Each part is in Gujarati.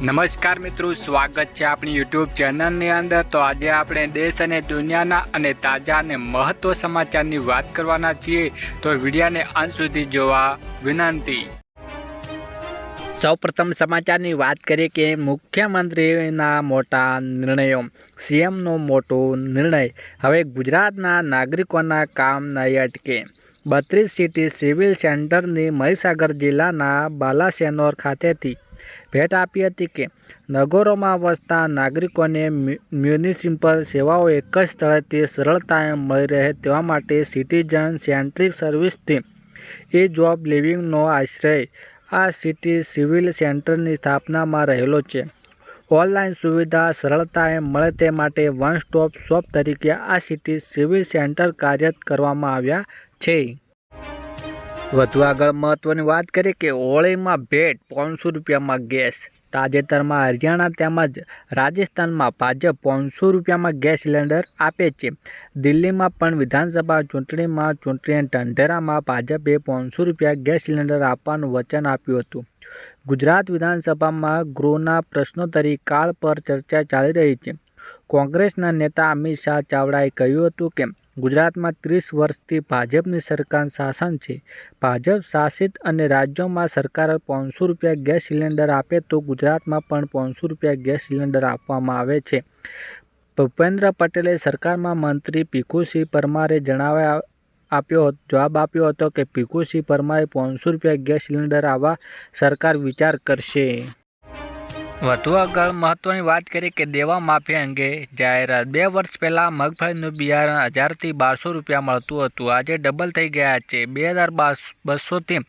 નમસ્કાર મિત્રો, સ્વાગત છે આપણી યુટ્યુબ ચેનલની અંદર. તો આજે આપણે દેશ અને દુનિયાના અને તાજા અને મહત્વ સમાચારની વાત કરવાના છીએ. તો વિડીયાને અંત સુધી જોવા વિનંતી. સૌપ્રથમ સમાચારની વાત કરીએ કે મુખ્યમંત્રીના મોટા નિર્ણયો. સીએમનો મોટો નિર્ણય. હવે ગુજરાતના નાગરિકોના કામ નહીં અટકે. બત્રીસ સિટી સિવિલ સેન્ટરની મહીસાગર જિલ્લાના બાલાસેનોર ખાતેથી ભેટ આપી હતી કે નગરોમાં વસતા નાગરિકોને મ્યુ- મ્યુનિસિપલ સેવાઓ એક જ સ્થળેથી સરળતાએ મળી રહે તેવા માટે સિટીઝન સેન્ટ્રિક સર્વિસથી એ જોબ લિવિંગનો આશ્રય આ સિટી સિવિલ સેન્ટરની સ્થાપનામાં રહેલો છે. ઓનલાઈન સુવિધા સરળતાએ મળે તે માટે વન સ્ટોપ શોપ તરીકે આ સિટી સિવિલ સેન્ટર કાર્યરત કરવામાં આવ્યા છે. વધુ આગળ મહત્વની વાત કરીએ કે હોળીમાં ભેટ પાંચસો રૂપિયામાં ગેસ. તાજેતરમાં હરિયાણા તેમજ રાજસ્થાનમાં ભાજપ પાંચસો રૂપિયામાં ગેસ સિલિન્ડર આપે છે. દિલ્હીમાં પણ વિધાનસભા ચૂંટણીમાં ચૂંટણી ઢંઢેરામાં ભાજપે પાંચસો રૂપિયા ગેસ સિલિન્ડર આપવાનું વચન આપ્યું હતું. ગુજરાત વિધાનસભામાં ગૃહના પ્રશ્નોત્તરી કાળ પર ચર્ચા ચાલી રહી છે. કોંગ્રેસના નેતા અમિત શાહ ચાવડાએ કહ્યું હતું કે ગુજરાતમાં ત્રીસ વર્ષથી ભાજપની સરકાર શાસન છે. ભાજપ શાસિત અને રાજ્યોમાં સરકાર પાંચસો રૂપિયા ગેસ સિલિન્ડર આપે તો ગુજરાતમાં પણ પાંચસો રૂપિયા ગેસ સિલિન્ડર આપવામાં આવે છે. ભૂપેન્દ્ર પટેલે સરકારમાં મંત્રી ભીખુસિંહ પરમારે જણાવ્યા આપ્યો જવાબ આપ્યો હતો કે ભીખુસિંહ પરમારે પાંચસો રૂપિયા ગેસ સિલિન્ડર આવવા સરકાર વિચાર કરશે. વધુ આગળ મહત્વની વાત કરીએ કે દેવા માફી અંગે જાહેરાત. બે વર્ષ પહેલાં મગફળીનું બિયારણ હજારથી બારસો રૂપિયા મળતું હતું. આજે ડબલ થઈ ગયા છે. બે હજાર બસોથી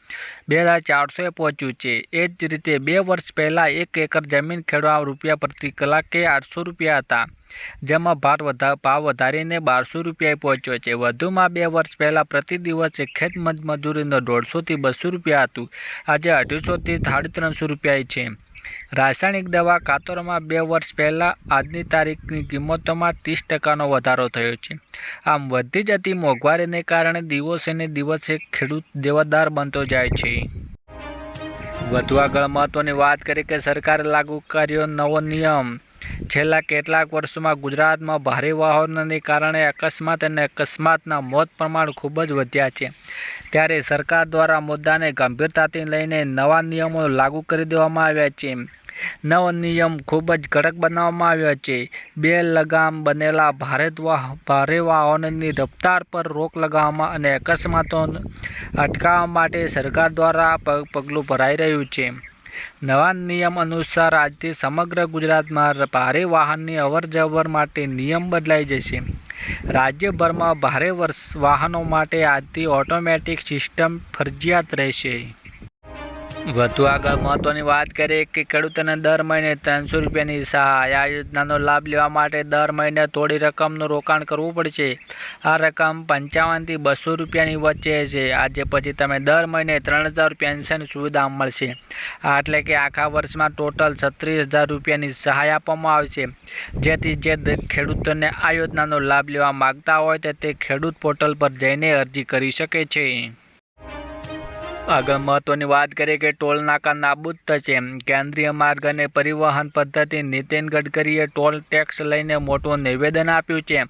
બે હજાર ચારસોએ પહોંચ્યું છે. એ જ રીતે બે વર્ષ પહેલાં એક એકર જમીન ખેડવા રૂપિયા પ્રતિ કલાકે આઠસો રૂપિયા હતા. જેમાં ભાર વધા ભાવ વધારીને બારસો રૂપિયાએ પહોંચ્યો છે. વધુમાં બે વર્ષ પહેલાં પ્રતિ દિવસે ખેત મજૂરીનો દોઢસોથી બસો રૂપિયા હતું. આજે અઢીસોથી સાડી ત્રણસો રૂપિયા છે. રાસાયણિક દવા કાતરોમાં બે વર્ષ પહેલાં આજની તારીખની કિંમતોમાં ત્રીસ ટકાનો વધારો થયો છે. આમ વધી જતી મોંઘવારીને કારણે દિવસે ને દિવસે ખેડૂત દેવાદાર બનતો જાય છે. વધુ આગળ મહત્ત્વની વાત કરીએ કે સરકારે લાગુ કર્યો નવો નિયમ. છેલ્લા કેટલાક વર્ષોમાં ગુજરાતમાં ભારે વાહનોને કારણે અકસ્માત અને અકસ્માતના મોત પ્રમાણ ખૂબ જ વધ્યા છે. ત્યારે સરકાર દ્વારા મુદ્દાને ગંભીરતાથી લઈને નવા નિયમો લાગુ કરી દેવામાં આવ્યા છે. નવો નિયમ ખૂબ જ કડક બનાવવામાં આવ્યો છે. બે લગામ બનેલા ભારે ભારે વાહનોની રફતાર પર રોક લગાવવામાં અને અકસ્માતો અટકાવવા માટે સરકાર દ્વારા પગલું ભરાઈ રહ્યું છે. નવા નિયમ અનુસાર આજથી સમગ્ર ગુજરાતમાં ભારે વાહનની અવરજવર માટે નિયમ બદલાઈ જશે. રાજ્યભરમાં ભારે વર્ષ વાહનો માટે આજથી ઓટોમેટિક સિસ્ટમ ફરજિયાત રહેશે. વધુ આગળ મહત્વની વાત કરીએ કે ખેડૂતોને દર મહિને ત્રણસો રૂપિયાની સહાય આ યોજનાનો લાભ લેવા માટે દર મહિને થોડી રકમનું રોકાણ કરવું પડશે. આ રકમ પંચાવનથી બસો રૂપિયાની વચ્ચે છે. આજે પછી તમે દર મહિને ત્રણ હજાર પેન્શન સુવિધા મળશે? આ એટલે કે આખા વર્ષમાં ટોટલ છત્રીસ હજાર રૂપિયાની સહાય આપવામાં આવશે. જેથી જે ખેડૂતોને આ યોજનાનો લાભ લેવા માગતા હોય તે ખેડૂત પોર્ટલ પર જઈને અરજી કરી શકે છે. આગળ મહત્વની વાત કરીએ કે ટોલ નાકા નાબૂદ થશે. કેન્દ્રીય માર્ગ અને પરિવહન પદ્ધતિ નીતિન ગડકરીએ ટોલ ટેક્સ લઈને મોટું નિવેદન આપ્યું છે.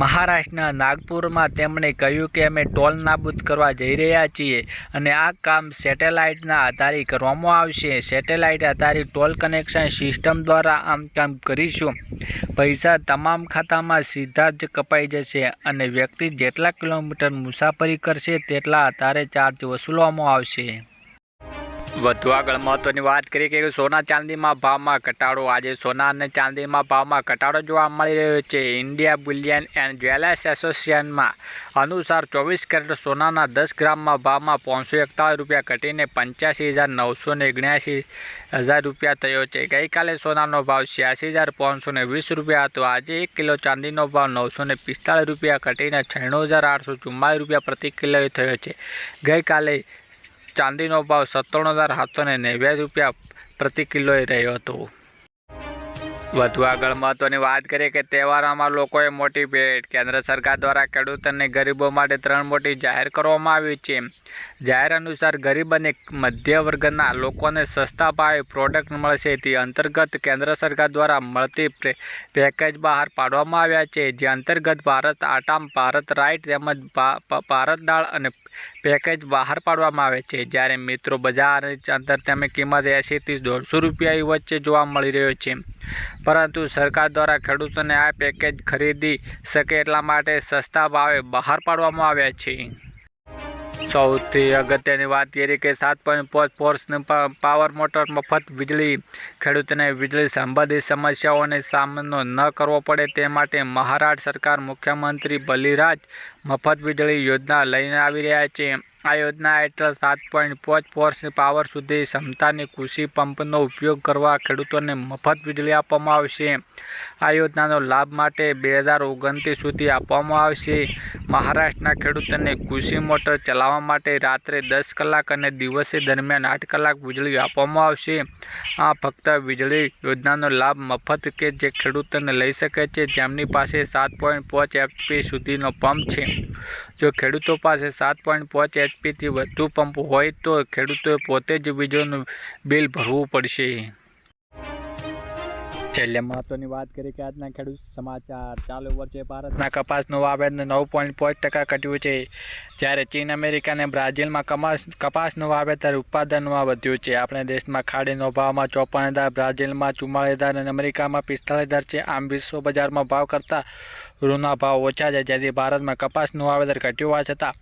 મહારાષ્ટ્રના નાગપુરમાં તેમણે કહ્યું કે અમે ટોલ નાબૂદ કરવા જઈ રહ્યા છીએ અને આ કામ સેટેલાઇટના આધારે કરવામાં આવશે. સેટેલાઇટ આધારિત ટોલ કનેક્શન સિસ્ટમ દ્વારા આમ કામ કરીશું. પૈસા તમામ ખાતામાં સીધા જ કપાઈ જશે અને વ્યક્તિ જેટલા કિલોમીટર મુસાફરી કરશે, તેટલા આધારે ચાર્જ વસૂલવામાં આવશે. વધુ આગળ મહત્વની વાત કરીએ કે સોના ચાંદીમાં ભાવમાં ઘટાડો. આજે સોના અને ચાંદીમાં ભાવમાં ઘટાડો જોવા મળી રહ્યો છે. ઇન્ડિયા બુલિયન એન્ડ જ્વેલર્સ એસોસિએશનમાં અનુસાર ચોવીસ કેરેટ સોનાના દસ ગ્રામમાં ભાવમાં પાંચસો એકતાળીસ રૂપિયા ઘટીને પંચ્યાસી હજાર નવસો ને ઓગણ્યાસી હજાર રૂપિયા થયો છે. ગઈકાલે સોનાનો ભાવ છ્યાસી હજાર પાંચસો ને વીસ રૂપિયા હતો. આજે એક કિલો ચાંદીનો ભાવ નવસો ને પિસ્તાળીસ રૂપિયા ઘટીને છન્નું હજાર આઠસો ચુમ્માલીસ રૂપિયા પ્રતિ કિલોએ થયો છે. ગઈકાલે ચાંદીનો ભાવ સત્તાણું હજાર સાતસો ને નેવ્યાસી રૂપિયા પ્રતિ કિલોએ રહ્યો હતો. વધુ આગળ મહત્વની વાત કરીએ કે તહેવારોમાં લોકોએ મોટી ભેટ. કેન્દ્ર સરકાર દ્વારા ખેડૂત અને ગરીબો માટે ત્રણ મોટી જાહેર કરવામાં આવી છે. જાહેર અનુસાર ગરીબ અને મધ્ય વર્ગના લોકોને સસ્તા ભાવે પ્રોડક્ટ મળશે. તે અંતર્ગત કેન્દ્ર સરકાર દ્વારા મળતી પેકેજ બહાર પાડવામાં આવ્યા છે. જે અંતર્ગત ભારત આટામ ભારત રાઈટ તેમજ ભારત દાળ અને પેકેજ બહાર પાડવામાં આવે છે. જ્યારે મિત્રો બજાર અંદર તમે કિંમત એંશીથી દોઢસો રૂપિયા વચ્ચે જોવા મળી રહ્યો છે. પરંતુ સરકાર દ્વારા ખેડૂતોને આ પેકેજ ખરીદી શકે એટલા માટે સસ્તા ભાવે બહાર પાડવામાં આવ્યા છે. સૌથી અગત્યની વાત કરીએ કે સાત પોઈન્ટ પાંચ ફોર્સને પાવર મોટર મફત વીજળી, ખેડૂતોને વીજળી સંબંધિત સમસ્યાઓનો સામનો ન કરવો પડે તે માટે મહારાષ્ટ્ર સરકાર મુખ્યમંત્રી બલિરાજ મફત વીજળી યોજના લઈને આવી રહ્યા છે. આ યોજના હેઠળ સાત પોઈન્ટ પાંચ ફોર્સની પાવર સુધી ક્ષમતાની કૃષિ પંપનો ઉપયોગ કરવા ખેડૂતોને મફત વીજળી આપવામાં આવશે. આ યોજનાનો લાભ માટે બે હજાર ઓગણત્રીસ સુધી આપવામાં આવશે. મહારાષ્ટ્રના ખેડૂતોને કૃષિ મોટર ચલાવવા માટે રાત્રે દસ કલાક અને દિવસે દરમિયાન આઠ કલાક વીજળી આપવામાં આવશે. આ ફક્ત વીજળી યોજનાનો લાભ મફત કે જે ખેડૂતોને લઈ શકે છે, જેમની પાસે સાત પોઈન્ટ પાંચ એફપી સુધીનો પંપ છે. જો ખેડૂતો પાસે સાત પોઈન્ટ પાંચ એચપીથી વધુ પંપ હોય તો ખેડૂતોએ પોતે જ વીજળીનું બિલ ભરવું પડશે. છેલ્લે મહત્વની વાત કરીએ કે આજના ખેડૂત સમાચાર. ચાલુ વર્ષે ભારતના કપાસનું વાવેતર નવ પોઈન્ટ પાંચ ટકા ઘટ્યું છે. જ્યારે ચીન અમેરિકા અને બ્રાઝિલમાં કપાસ કપાસનું વાવેતર ઉત્પાદનમાં વધ્યું છે. આપણે દેશમાં ખાડીનો ભાવમાં ચોપન હજાર બ્રાઝિલમાં ચુમ્માળીસ હજાર અને અમેરિકામાં પિસ્તાળીસ હજાર છે. આમ વિશ્વ બજારમાં ભાવ કરતાં રૂના ભાવ ઓછા છે જ્યારે ભારતમાં કપાસનું વાવેતર ઘટ્યું હોવા છતાં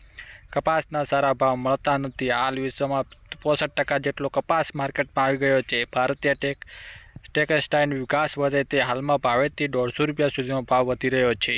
કપાસના સારા ભાવ મળતા નથી. હાલ વિશ્વમાં પોસઠ ટકા જેટલો કપાસ માર્કેટમાં આવી ગયો છે. ભારતીય ટેક ટેક્સટાઇલ વિકાસ વધે તે હાલમાં ભાવેથી દોઢસો રૂપિયા સુધીનો ભાવ વધી રહ્યો છે.